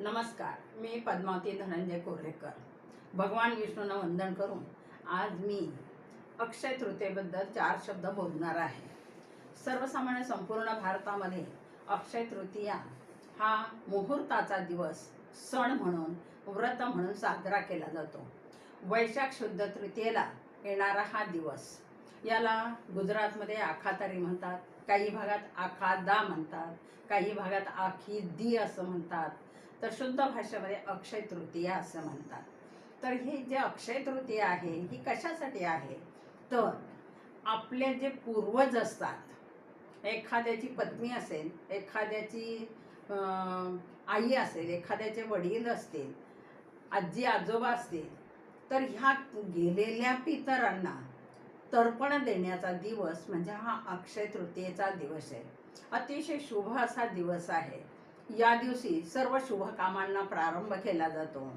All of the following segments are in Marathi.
नमस्कार मी पद्मावती धनंजय कोरेकर. भगवान विष्णूंना वंदन करून आज मी अक्षय तृतीयेबद्दल चार शब्द बोलणार आहे. सर्वसामान्य संपूर्ण भारतामध्ये अक्षय तृतीया हा मुहूर्ताचा दिवस सण म्हणून व्रत म्हणून साजरा केला जातो. वैशाख शुद्ध तृतीयेला येणारा हा दिवस याला गुजरातमध्ये आखातारी म्हणतात काही भागात आखादा म्हणतात काही भागात आखी दी असं म्हणतात. तर शुद्ध भाषेमध्ये अक्षय तृतीया असं म्हणतात. तर ही जे अक्षय तृतीया आहे ही कशासाठी आहे? तर आपले जे पूर्वज असतात एखाद्याची पत्नी असेल एखाद्याची आई असेल एखाद्याचे वडील असतील आजी आजोबा असतील तर ह्या गेलेल्या पितरांना तर्पण देण्याचा दिवस म्हणजे हा अक्षय तृतीयेचा दिवस आहे. अतिशय शुभ असा दिवस आहे. या दिवशी सर्व शुभ कामांना प्रारंभ केला जातो.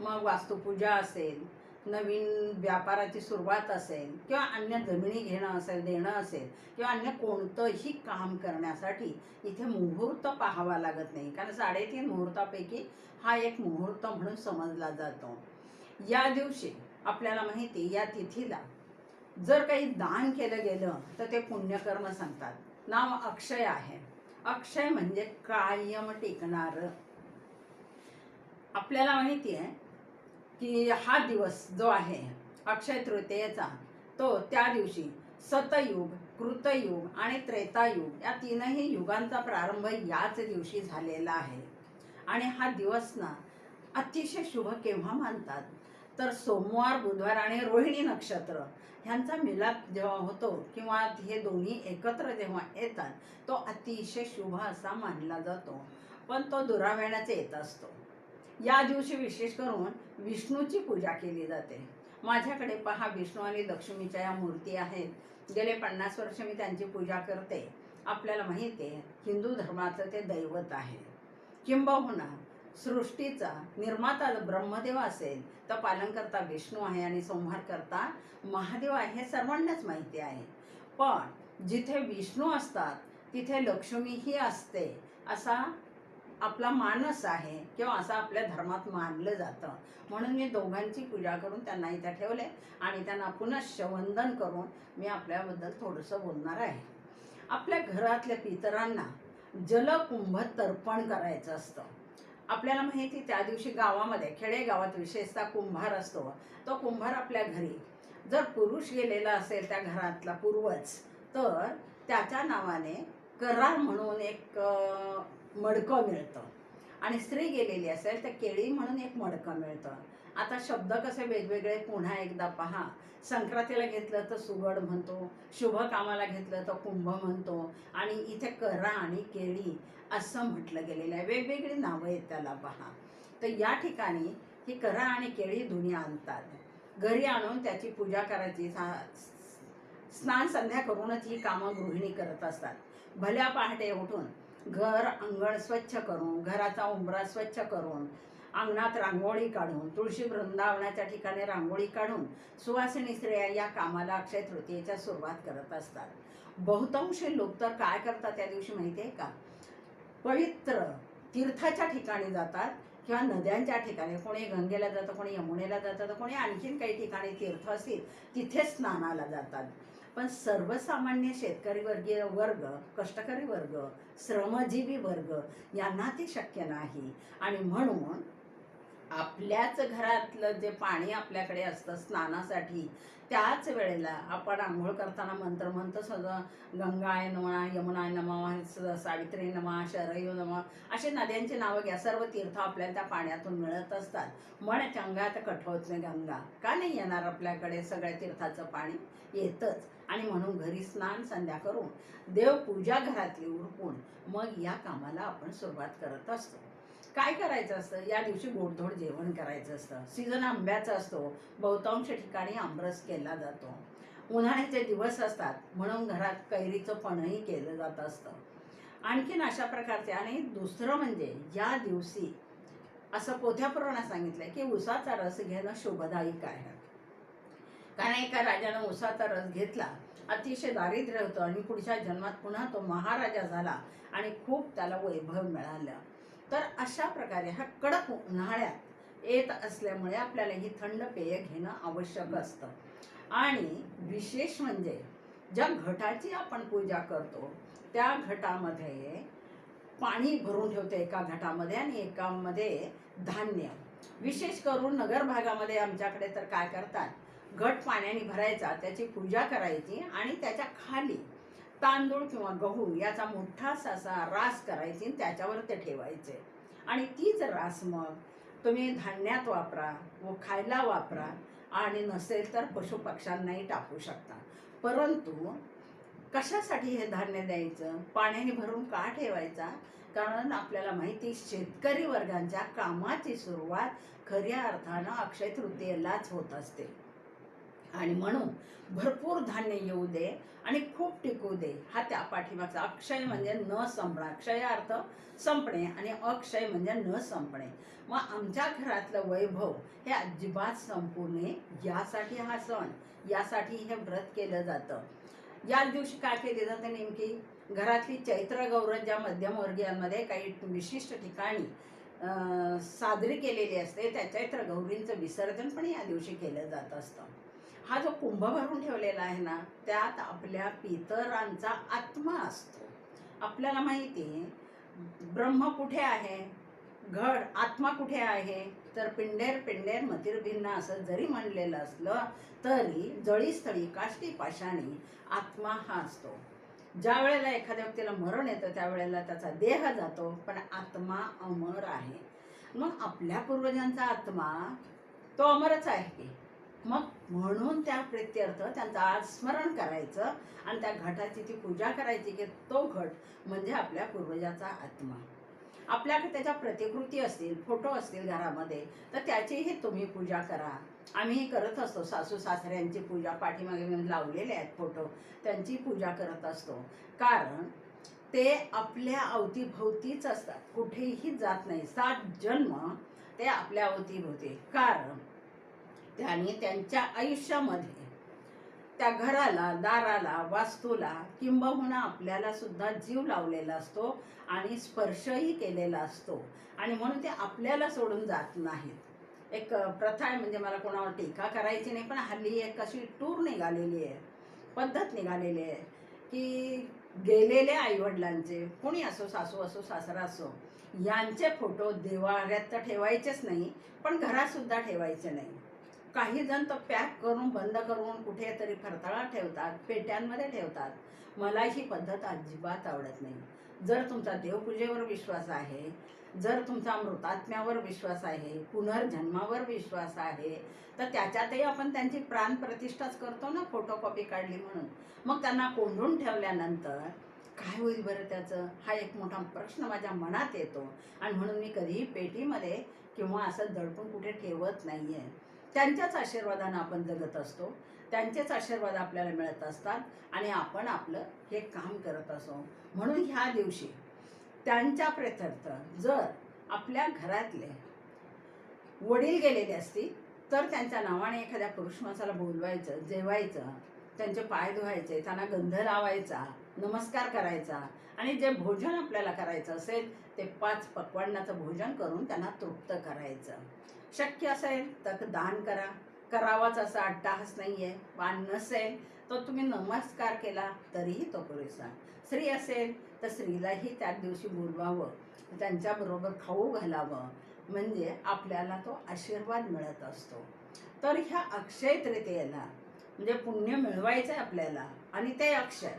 मग वास्तुपूजा असेल नवीन व्यापाराची सुरुवात असेल किंवा अन्य जमिनी घेणं असेल देणं असेल किंवा अन्य कोणतंही काम करण्यासाठी इथे मुहूर्त पाहावा लागत नाही. कारण साडेतीन मुहूर्तापैकी हा एक मुहूर्त म्हणून समजला जातो. या दिवशी आपल्याला माहिती या तिथीला जर काही दान केलं गेलं तर ते पुण्यकर्म सांगतात. नाव अक्षय आहे. अक्षय म्हणजे कायम टिकणार. आपल्याला माहिती आहे की हा दिवस जो आहे अक्षय तृतीयेचा तो त्या दिवशी सतयुग कृतयुग आणि त्रेतायुग या तीनही युगांचा प्रारंभ याच दिवशी झालेला आहे. आणि हा दिवस ना अतिशय शुभ केव्हा मानतात? तर सोमवार बुधवार आणि रोहिणी नक्षत्र ह्यांचा मिलाप जेव्हा होतो किंवा हे दोन्ही एकत्र जेव्हा येतात तो अतिशय शुभ असा मानला जातो. पण तो दुराव्याण्याचा येत असतो. या दिवशी विशेष करून विष्णूची पूजा केली जाते. माझ्याकडे पहा विष्णू आणि लक्ष्मीच्या या मूर्ती आहेत. गेले पन्नास वर्ष मी त्यांची पूजा करते. आपल्याला माहिती आहे हिंदू धर्माचं ते दैवत आहे. किंबहुना सृष्टीचा निर्माता ब्रह्मदेव असेल तर पालनकर्ता विष्णू आहे आणि संहारकर्ता महादेव आहे हे सर्वांनाच माहिती आहे. पण जिथे विष्णू असतात तिथे लक्ष्मीही असते असा आपला मानस आहे किंवा असं आपल्या धर्मात मानलं जातं. म्हणून मी दोघांची पूजा करून त्यांना इथं ठेवले आणि त्यांना पुनश्च वंदन करून मी आपल्याबद्दल थोडंसं बोलणार आहे. आपल्या घरातल्या पितरांना जलकुंभ तर्पण करायचं असतं. आपल्याला माहिती त्या दिवशी गावामध्ये खेडेगावात विशेषतः कुंभार असतो. तो कुंभार आपल्या घरी. जर पुरुष गेलेला असेल त्या घरातला पूर्वज तर त्याच्या नावाने करार म्हणून एक मडकं मिळतं. आणि स्त्री गेलेली असेल तर केळी म्हणून एक मडकं मिळतं. आता शब्द कसे वेगवेगळे पुन्हा एकदा पहा. संक्रांतीला घेतलं तर सुगड म्हणतो शुभ कामाला घेतलं तर कुंभ म्हणतो आणि इथे करा आणि केळी असं म्हटलं गेलेलं आहे. वेगवेगळी नावं आहेत त्याला पहा. तर या ठिकाणी ही करा आणि केळी दोन्ही आणतात. घरी आणून त्याची पूजा करायची. सा- स्नान संध्या करूनच ही कामं गृहिणी करत असतात. भल्या पहाटे उठून घर अंगण स्वच्छ करून घराचा उंबरा स्वच्छ करून अंगणात रांगोळी काढून तुळशी वृंदावनाच्या ठिकाणी रांगोळी काढून सुवासिनी स्त्रिया या कामाला अक्षय तृतीयेच्या सुरुवात करत असतात. बहुतांश लोक तर काय करतात त्या दिवशी माहिती आहे का? पवित्र तीर्थाच्या ठिकाणी जातात किंवा नद्यांच्या ठिकाणी. कोणी गंगेला जातं कोणी यमुनेला जातं तर कोणी आणखीन काही ठिकाणी तीर्थ असतील तिथे स्नानाला जातात. पण सर्वसामान्य शेतकरी वर्गीय वर्ग कष्टकरी वर्ग श्रमजीवी वर्ग यांना ते शक्य नाही. आणि म्हणून आपल्याच घरातलं जे पाणी आपल्याकडे असतं स्नानासाठी त्याच वेळेला आपण आंघोळ करताना मंत्र म्हणतो सगळं गंगाय नमा यमुनाय नमा सावित्री नमा शरयू नमा असे नद्यांची नावं घ्या. सर्व तीर्थ आपल्याला त्या पाण्यातून मिळत असतात. म्हण चंगात कठोत नाही गंगा. का नाही येणार आपल्याकडे सगळ्या तीर्थाचं पाणी? येतच. आणि म्हणून घरी स्नान संध्या करून देवपूजा घरातली उरकून मग या कामाला आपण सुरुवात करत असतो. काय करायचं असतं? या दिवशी गोडधोड जेवण करायचं असतं. सीझन आंब्याचा असतो. बहुतांश ठिकाणी आमरस केला जातो. उन्हाळ्याचे दिवस असतात. म्हणून घरात कैरीचं पणही केलं जात असतं. आणखीन अशा प्रकारचे आणि दुसरं म्हणजे या दिवशी असं पोथ्या पुराणात सांगितलंय की उसाचा रस घेणं शुभदायी आहे. कारण एका राजानं उसाचा रस घेतला. अतिशय दारिद्र्य होतं आणि पुढच्या जन्मात पुन्हा तो महाराजा झाला आणि खूप त्याला वैभव मिळालं. तर अशा प्रकारे हा कडक उन्हाळ्यात येत असल्यामुळे आपल्याला ही थंड पेय घेणं आवश्यक असतं. आणि विशेष म्हणजे ज्या घटाची आपण पूजा करतो त्या घटामध्ये पाणी भरून ठेवते एका घटामध्ये आणि एकामध्ये धान्य. विशेष करून नगर भागामध्ये आमच्याकडे तर काय करतात? घट पाण्याने भरायचा त्याची पूजा करायची आणि त्याच्याखाली तांदूळ किंवा गहू याचा मोठासा असा रास करायची आणि त्याच्यावर ते ठेवायचे. आणि तीच रास मग तुम्ही धान्यात वापरा व खायला वापरा आणि नसेल तर पशुपक्ष्यांनाही टाकू शकता. परंतु कशासाठी हे धान्य द्यायचं? पाण्याने भरून का ठेवायचा? कारण आपल्याला माहिती शेतकरी वर्गांच्या कामाची सुरुवात खऱ्या अर्थानं अक्षय तृतीयेलाच होत असते. आणि म्हणून भरपूर धान्य येऊ दे आणि खूप टिकू दे. हा त्या पाठीमागचा अक्षय म्हणजे न संपणं. अक्षय अर्थ संपणे आणि अक्षय म्हणजे न संपणे. मग आमच्या घरातलं वैभव हे अजिबात संपू नये. यासाठी हा सण यासाठी हे व्रत केलं जातं. याच दिवशी काय केले जाते नेमकी? घरातली चैत्र गौरव ज्या मध्यमवर्गीयांमध्ये काही विशिष्ट ठिकाणी साजरी केलेली असते. त्या चैत्र गौरींचं विसर्जन पण या दिवशी केलं जात असतं. हा जो कुंभ भरून ठेवलेला आहे ना त्यात आपल्या पितरांचा आत्मा असतो. आपल्याला माहिती आहे, ब्रह्म कुठे आहे? घड आत्मा कुठे आहे? तर पिंडेर पिंडेर मतिर्भिन्न असं जरी म्हणलेलं असलं तरी जळीस्थळी काष्टी पाषाणी आत्मा हा असतो. ज्या वेळेला एखाद्या व्यक्तीला मरण येतं त्यावेळेला त्याचा देह जातो पण आत्मा अमर आहे. मग आपल्या पूर्वजांचा आत्मा तो अमरच आहे मग म्हणून त्या प्रित्यर्थ त्यांचं आज स्मरण करायचं आणि त्या घटाची ती पूजा करायची की तो घट म्हणजे आपल्या पूर्वजाचा आत्मा. आपल्याकडे त्याच्या प्रतिकृती असतील फोटो असतील घरामध्ये तर त्याचीही तुम्ही पूजा करा. आम्हीही करत असतो. सासू सासऱ्यांची पूजा पाठीमागे लावलेले आहेत फोटो त्यांची पूजा करत असतो. कारण ते आपल्या अवतीभोवतीच असतात. कुठेही जात नाही. सात जन्म ते आपल्या अवतीभोवती. कारण त्याने त्यांच्या आयुष्यामध्ये त्या घराला दाराला वास्तूला किंबहुना आपल्याला सुद्धा जीव लावलेला असतो आणि स्पर्शही केलेला असतो. आणि म्हणून ते आपल्याला सोडून जात नाहीत. एक प्रथा आहे म्हणजे मला कोणावर टीका करायची नाही पण हल्ली एक अशी टूर निघालेली आहे पद्धत निघालेली आहे की गेलेले आईवडिलांचे कोणी असो सासू असो सासरा असो यांचे फोटो देवाऱ्यात तर ठेवायचेच नाही पण घरातसुद्धा ठेवायचे नाही. काही जण तर पॅक करून बंद करून कुठेतरी फरताळा ठेवतात पेट्यांमध्ये ठेवतात. मला ही पद्धत अजिबात आवडत नाही. जर तुमचा देवपूजेवर विश्वास आहे जर तुमचा मृतात्म्यावर विश्वास आहे पुनर्जन्मावर विश्वास आहे तर त्याच्यातही आपण त्यांची प्राणप्रतिष्ठाच करतो ना फोटोकॉपी काढली म्हणून. मग त्यांना कोंडून ठेवल्यानंतर काय होईल बरं त्याचं? हा एक मोठा प्रश्न माझ्या मनात येतो. आणि म्हणून मी कधीही पेटीमध्ये किंवा असं दडपून कुठे ठेवत नाही आहे त्यांच्याच आशीर्वादानं आपण जगत असतो. त्यांचेच आशीर्वाद आपल्याला मिळत असतात आणि आपण आपलं हे काम करत असो. म्हणून ह्या दिवशी त्यांच्या प्रेत्यर्थ जर आपल्या घरातले वडील गेलेले असतील तर त्यांच्या नावाने एखाद्या पुरुष माणसाला बोलवायचं जेवायचं त्यांचे पाय धुवायचे त्यांना गंध लावायचा नमस्कार करायचा आणि जे भोजन आपल्याला करायचं असेल ते पाच पक्वान्नाचं भोजन करून त्यांना तृप्त करायचं. शक्य असेल तर दान करा. करावाच असा अट्टाहास नाही आहे वाण नसेल तर तुम्ही नमस्कार केला तरीही तो पुरेसा. स्त्री असेल तर स्त्रीलाही त्याच दिवशी बोलवावं. त्यांच्याबरोबर खाऊ घालावं. म्हणजे आपल्याला तो आशीर्वाद मिळत असतो. तर ह्या अक्षय तृतीयेला म्हणजे पुण्य मिळवायचं आहे आपल्याला आणि ते अक्षय.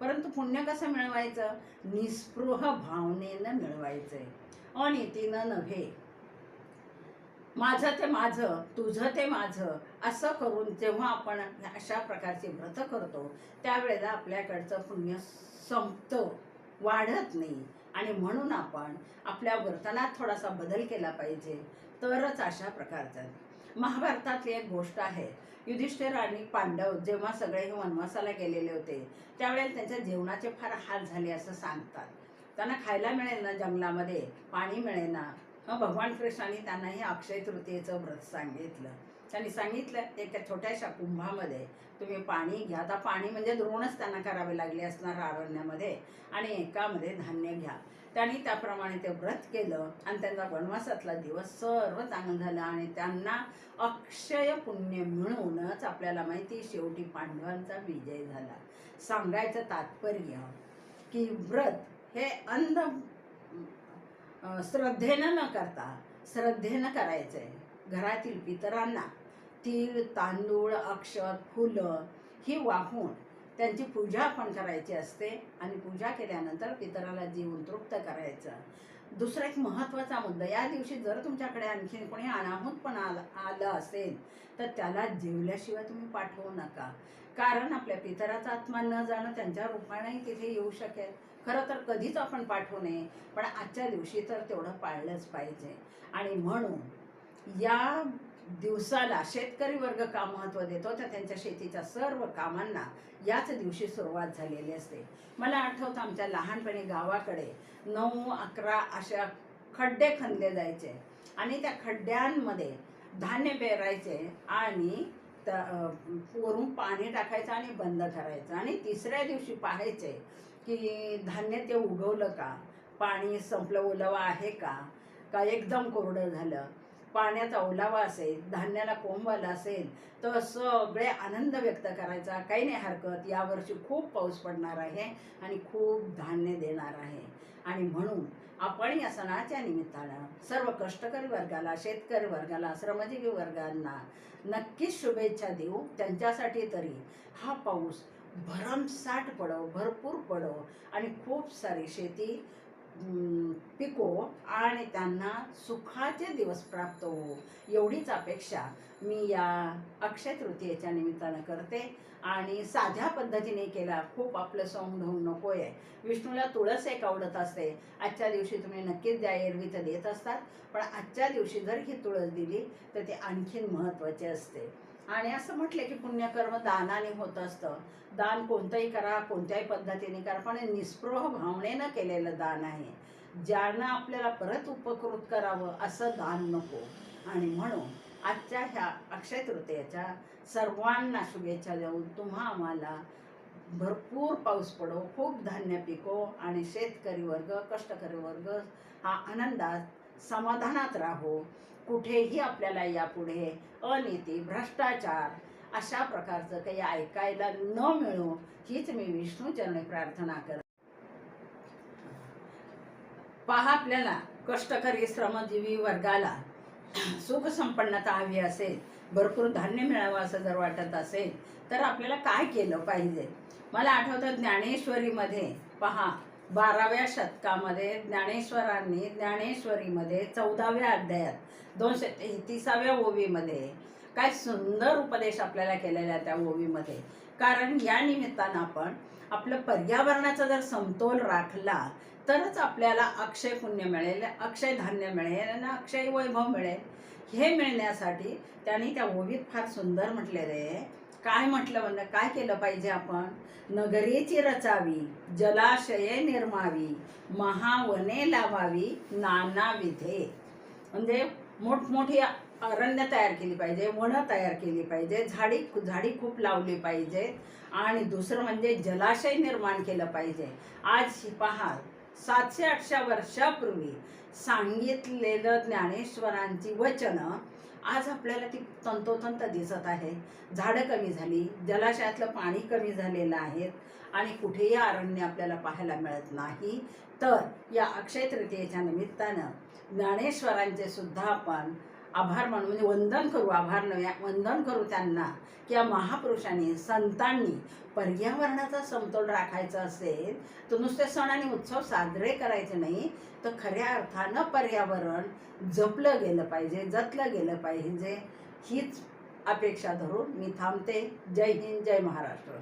परंतु पुण्य कसं मिळवायचं? निस्पृह भावनेनं मिळवायचं आहे अनितीनं नव्हे माझं ते माझं तुझं ते माझं असं करून जेव्हा आपण अशा प्रकारचे व्रत करतो त्यावेळेला आपल्याकडचं पुण्य संपतं वाढत नाही. आणि म्हणून आपण आपल्या वर्तनात थोडासा बदल केला पाहिजे. तरच अशा प्रकारचं. महाभारतातली एक गोष्ट आहे. युधिष्ठिर आणि पांडव जेव्हा सगळे हे वनवासाला गेलेले होते त्यावेळेला त्यांच्या जेवणाचे फार हाल झाले असं सांगतात. त्यांना खायला मिळेल ना जंगलामध्ये? पाणी मिळेना मग भगवान कृष्णाने त्यांना हे अक्षय तृतीयेचं व्रत सांगितलं. त्यांनी सांगितलं एका छोट्याशा कुंभामध्ये तुम्ही पाणी घ्या. आता पाणी म्हणजे द्रोणच त्यांना करावे लागले असणार अरण्यामध्ये आणि एकामध्ये धान्य घ्या. त्यांनी त्याप्रमाणे ते व्रत केलं आणि त्यांचा वनवासातला दिवस सर्व चांगला झाला आणि त्यांना अक्षय पुण्य मिळूनच आपल्याला माहिती शेवटी पांडवांचा विजय झाला. सांगायचं तात्पर्य की व्रत हे अंध श्रद्धेनं न करता श्रद्धेनं करायचं आहे घरातील पितरांना तीळ तांदूळ अक्षत फुलं ही वाहून त्यांची पूजा पण करायची असते आणि पूजा केल्यानंतर पितराला जीवन तृप्त करायचं. दुसरा एक महत्त्वाचा मुद्दा या दिवशी जर तुमच्याकडे आणखीन कोणी अनाहूत पण आलं आलं असेल तर त्याला जेवल्याशिवाय तुम्ही पाठवू नका. कारण आपल्या पितराचा आत्मा न जाणं त्यांच्या रूपानेही तिथे येऊ शकेल. खरं तर कधीच आपण पाठवू नये पण आजच्या दिवशी तर तेवढं पाळलंच पाहिजे. आणि म्हणून या दिवसाला शेतकरी वर्ग का महत्त्व देतो? तर त्यांच्या शेतीच्या सर्व कामांना याच दिवशी सुरुवात झालेली असते. मला आठवतं आमच्या लहानपणी गावाकडे नऊ अकरा अशा खड्डे खणले जायचे. आणि त्या खड्ड्यांमध्ये धान्य पेरायचे आणि वरून पाणी टाकायचं आणि बंद करायचं आणि तिसऱ्या दिवशी पाहायचे की धान्य ते उगवलं का? पाणी संपलं ओलावा आहे का? का एकदम कोरडं झालं? पाण्याचा ओलावा असेल धान्याला कोंब आला असेल तर सगळे आनंद व्यक्त करायचा. काही नाही हरकत यावर्षी खूप पाऊस पडणार आहे आणि खूप धान्य देणार आहे. आणि म्हणून आपण या सणाच्या निमित्तानं सर्व कष्टकरी वर्गाला शेतकरी वर्गाला श्रमजीवी वर्गांना नक्कीच शुभेच्छा देऊ. त्यांच्यासाठी तरी हा पाऊस भरमसाठ पडव भरपूर पडो आणि खूप सारी शेती पिको आणि त्यांना सुखाचे दिवस प्राप्त हो. एवढीच अपेक्षा मी या अक्षय तृतीयेच्या निमित्तानं करते आणि साध्या पद्धतीने केला. खूप आपलं सौंढवून नको आहे विष्णूला तुळस एक आवडत असते. आजच्या दिवशी तुम्ही नक्कीच द्या एरवी तर देत असतात. पण आजच्या दिवशी जर ही तुळस दिली तर ती आणखीन महत्त्वाची असते. आणि असं म्हटलं की पुण्यकर्म दानाने होत असतं. दान कोणतंही करा कोणत्याही पद्धतीने करा पण निस्पृह भावनेनं केलेलं दान आहे. ज्यांना आपल्याला परत उपकृत करावं असं दान नको. आणि म्हणून आजच्या ह्या अक्षय तृतीयेच्या सर्वांना शुभेच्छा देऊन तुम्हा आम्हाला भरपूर पाऊस पडो खूप धान्य पिको आणि शेतकरी वर्ग कष्टकरी वर्ग हा आनंदात समाधानात राहो. कुठेही आपल्याला यापुढे अनिती भ्रष्टाचार अशा प्रकारचं काही ऐकायला न मिळो हीच मी विष्णूचरणी प्रार्थना करते. पहा आपल्याला कष्टकरी श्रमजीवी वर्गाला सुख संपन्नता हवी असेल भरपूर धान्य मिळावं असं जर वाटत असेल तर आपल्याला काय केलं पाहिजे? मला आठवतं ज्ञानेश्वरीमध्ये पहा बाराव्या शतकामध्ये ज्ञानेश्वरांनी ज्ञानेश्वरीमध्ये चौदाव्या अध्यायात दोनशे तेहतीसाव्या ओवीमध्ये काय सुंदर उपदेश आपल्याला केलेला आहे त्या ओवीमध्ये. कारण या निमित्तानं आपण आपलं पर्यावरणाचा जर समतोल राखला तरच आपल्याला अक्षय पुण्य मिळेल अक्षय धान्य मिळेल आणि अक्षय वैभव मिळेल. हे मिळण्यासाठी त्यांनी त्या ओवीत फार सुंदर म्हटलेले आहे. काय म्हटलं म्हणजे काय केलं पाहिजे आपण? नगरीची रचावी जलाशये निर्मावी महावने लावावी नाना विधे. म्हणजे मोठमोठी अरण्य तयार केली पाहिजे वनं तयार केली पाहिजे झाडी झाडी खूप लावली पाहिजे आणि दुसरं म्हणजे जलाशय निर्माण केलं पाहिजे. आज पहा सातशे आठशे वर्षापूर्वी सांगितलेलं ज्ञानेश्वरांची वचनं आज आपल्याला ती तंतोतंत दिसत आहे. झाडं कमी झाली जलाशयातलं पाणी कमी झालेलं आहे आणि कुठेही अरण्य आपल्याला पाहायला मिळत नाही. तर या अक्षय तृतीयेच्या निमित्तानं ज्ञानेश्वरांचे सुद्धा आपण आभार मानू म्हणजे वंदन करू आभार नव्या वंदन करू त्यांना की या महापुरुषांनी संतांनी पर्यावरणाचा समतोल राखायचा असेल तर नुसते सण आणि उत्सव साजरे करायचे नाही तर खऱ्या अर्थानं पर्यावरण जपलं गेलं पाहिजे जतलं गेलं पाहिजे हीच अपेक्षा धरून मी थांबते. जय हिंद जय महाराष्ट्र.